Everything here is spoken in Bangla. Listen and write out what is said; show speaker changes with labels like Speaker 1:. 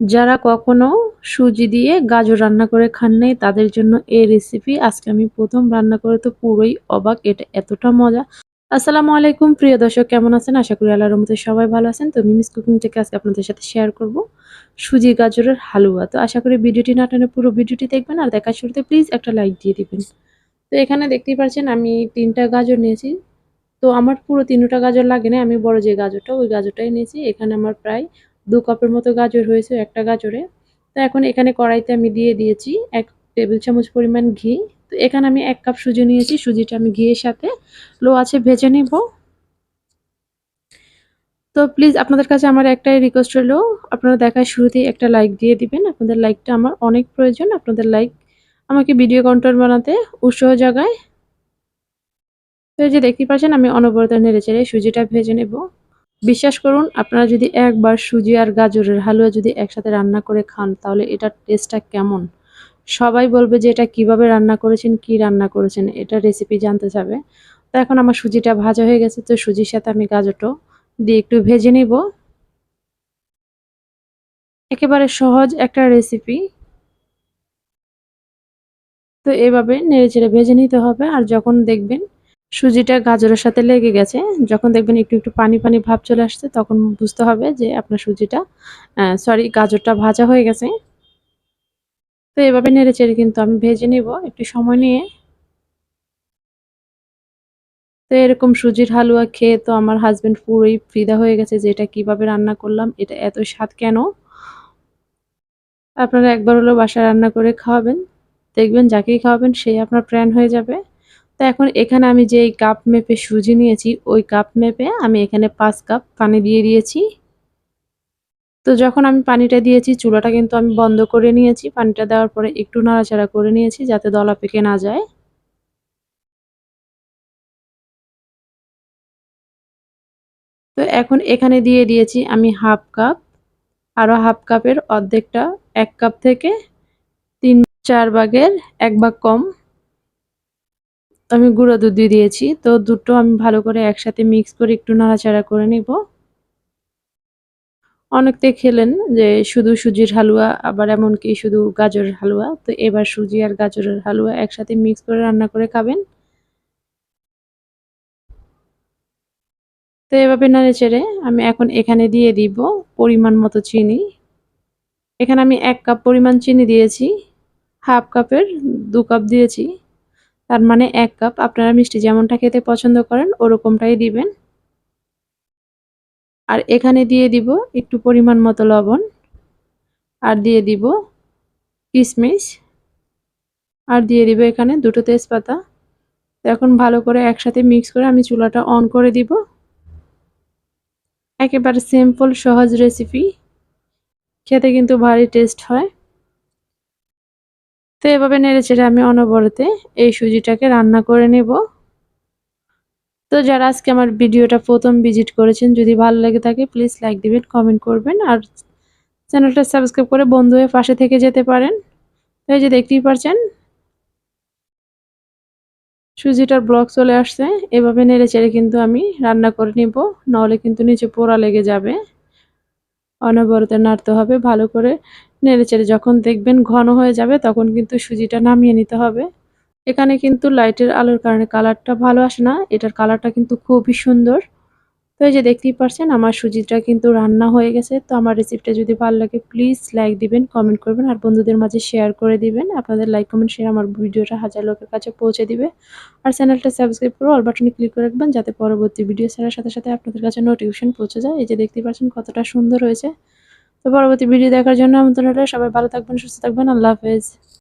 Speaker 1: যারা কখনো সুজি দিয়ে গাজর রান্না করে খান নাই, তাদের জন্য এই রেসিপি আজকে আমি প্রথম রান্না করে তো পুরোই অবাক, এটা এতটা মজা। আসসালামু আলাইকুম, প্রিয় দর্শক, কেমন আছেন? আশা করি আল্লাহর মধ্যে সবাই ভালো আছেন। তো মিমিস কুকিং থেকে আজকে আপনাদের সাথে শেয়ার করব সুজি গাজরের হালুয়া। তো আশা করি ভিডিওটি না টেনে পুরো ভিডিওটি দেখবেন আর দেখার শুরুতে প্লিজ একটা লাইক দিয়ে দিবেন। তো এখানে দেখতেই পাচ্ছেন, আমি তিনটা গাজর নিয়েছি। তো আমার পুরো তিনটা গাজর লাগে না আমি বড় যে গাজরটা, ওই গাজরটাই নিয়েছি। এখানে আমার প্রায় দু কাপের মতো গাজর হয়েছে, একটা গাজরে। তো এখন এখানে কড়াইতে আমি দিয়ে দিয়েছি এক টেবিল চামচ পরিমাণ ঘি। তো এখানে আমি এক কাপ সুজি নিয়েছি, সুজিটা আমি ঘিয়ের সাথে লো আছে ভেজে নেব। তো প্লিজ আপনাদের কাছে আমার একটাই রিকোয়েস্ট হলো আপনারা দেখার শুরুতেই একটা লাইক দিয়ে দিবেন। আপনাদের লাইকটা আমার অনেক প্রয়োজন, আপনাদের লাইক আমাকে ভিডিও কন্টেন্ট বানাতে উৎসাহ জাগায়। তো এই যে দেখতে পাচ্ছেন, আমি অনবরত নেড়ে চেড়ে সুজিটা ভেজে নেব। বিশ্বাস করুন, আপনারা যদি একবার সুজি আর গাজরের হালুয়া যদি একসাথে রান্না করে খান, তাহলে এটার টেস্টটা কেমন? সবাই বলবে যে এটা কীভাবে রান্না করেছেন, কি রান্না করেছেন, এটা রেসিপি জানতে চাবে। তো এখন আমার সুজিটা ভাজা হয়ে গেছে, তো সুজির সাথে আমি গাজরটা দিয়ে একটু ভেজে নিব। একেবারে সহজ একটা রেসিপি তো এভাবে নেড়ে চেড়ে ভেজে নিতে হবে, আর যখন দেখবেন সুজিটা গাজরের সাথে লেগে গেছে। যখন দেখবেন একটু একটু পানি পানি ভাব চলে আসছে, তখন বুঝতে হবে যে আপনার সুজিটা সরি গাজরটা ভাজা হয়ে গেছে। তো এভাবে নেড়ে চেড়ে কিন্তু আমি ভেজে নিব একটু সময় নিয়ে। তো এরকম সুজির হালুয়া খেয়ে তো আমার হাজব্যান্ড পুরোই ফ্রিদা হয়ে গেছে যে এটা কীভাবে রান্না করলাম, এটা এত স্বাদ কেন? আপনারা একবার হলো বাসায় রান্না করে খাওয়াবেন। দেখবেন যাকেই খাওয়াবেন, সেই আপনার প্ল্যান হয়ে যাবে। তো এখন এখানে আমি যে কাপ মেপে সুজি নিয়েছি, ওই কাপ মেপে আমি এখানে পাঁচ কাপ পানি দিয়ে দিয়েছি। তো যখন আমি পানিটা দিয়েছি, চুলাটা কিন্তু আমি বন্ধ করে নিয়েছি। পানিটা দেওয়ার পরে একটু নাড়াচাড়া করে নিয়েছি যাতে দলা পেকে না যায়। তো এখন এখানে দিয়ে দিয়েছি আমি হাফ কাপ আরও হাফ কাপের অর্ধেকটা, এক কাপ থেকে তিন, চার ভাগের এক ভাগ কম। আমি গুঁড়ো দুধ দিয়ে দিয়েছি। তো দুধটা আমি ভালো করে একসাথে মিক্স করে একটু নাড়াচাড়া করে নিব। অনেকতে খেলেন যে শুধু সুজির হালুয়া, আবার এমনকি শুধু গাজরের হালুয়া। তো এবার সুজি আর গাজরের হালুয়া একসাথে মিক্স করে রান্না করে খাবেন। তো এভাবে নাড়ে চেড়ে আমি এখন এখানে দিয়ে দিব পরিমাণ মতো চিনি। এখানে আমি এক কাপ পরিমাণ চিনি দিয়েছি, হাফ কাপের দু কাপ দিয়েছি। তার মানে এক কাপ আপনারা মিষ্টি যেমনটা খেতে পছন্দ করেন, ওরকমটাই দিবেন। আর এখানে দিয়ে দিব একটু পরিমাণ মতো লবণ, আর দিয়ে দিব কিশমিশ আর দিয়ে দিব এখানে দুটো তেজপাতা। এখন ভালো করে একসাথে মিক্স করে আমি চুলাটা অন করে দিব। একেবারে সিম্পল, সহজ রেসিপি। খেতে কিন্তু ভারী টেস্ট হয়। তো এভাবে নেড়ে চেড়ে আমি অনবরতে এই সুজিটাকে রান্না করে নেব। তো যারা আজকে আমার ভিডিওটা প্রথম ভিজিট করেছেন, যদি ভালো লেগে থাকে প্লিজ লাইক দিবেন কমেন্ট করবেন আর চ্যানেলটা সাবস্ক্রাইব করে বন্ধু হয়ে পাশে থেকে যেতে পারেন। তো এই যে দেখতেই পারছেন, সুজিটার ব্লক চলে আসছে। এভাবে নেড়ে চেড়ে কিন্তু আমি রান্না করে নিব, নাহলে কিন্তু নিচে পোড়া লেগে যাবে। অনবরতে নাড়তে হবে, ভালো করে নেড়েচেড়ে যখন দেখবেন ঘন হয়ে যাবে, তখন কিন্তু সুজিটা নামিয়ে নিতে হবে। এখানে কিন্তু লাইটের আলোর কারণে কালারটা ভালো আসে না। এটার কালারটা কিন্তু খুবই সুন্দর। তো এই যে দেখতেই পারছেন, আমার সুজিটা কিন্তু রান্না হয়ে গেছে। তো আমার রেসিপিটা যদি ভালো লাগে প্লিজ লাইক দিবেন কমেন্ট করবেন আর বন্ধুদের মাঝে শেয়ার করে দিবেন। আপনাদের লাইক কমেন্ট শেয়ার আমার ভিডিওটা হাজার লোকের কাছে পৌঁছে দিবে। আর চ্যানেলটা সাবস্ক্রাইব করে অল বাটনে ক্লিক করে রাখবেন, যাতে পরবর্তী ভিডিও ছাড়ার সাথে সাথে আপনাদের কাছে নোটিফিকেশন পৌঁছে যায়। এই যে দেখতেই পাচ্ছেন কতটা সুন্দর হয়েছে। তো পরবর্তী ভিডিও দেখার জন্য আমন্ত্রণ সবাই ভালো থাকবেন, সুস্থ থাকবেন। আল্লাহ হাফেজ।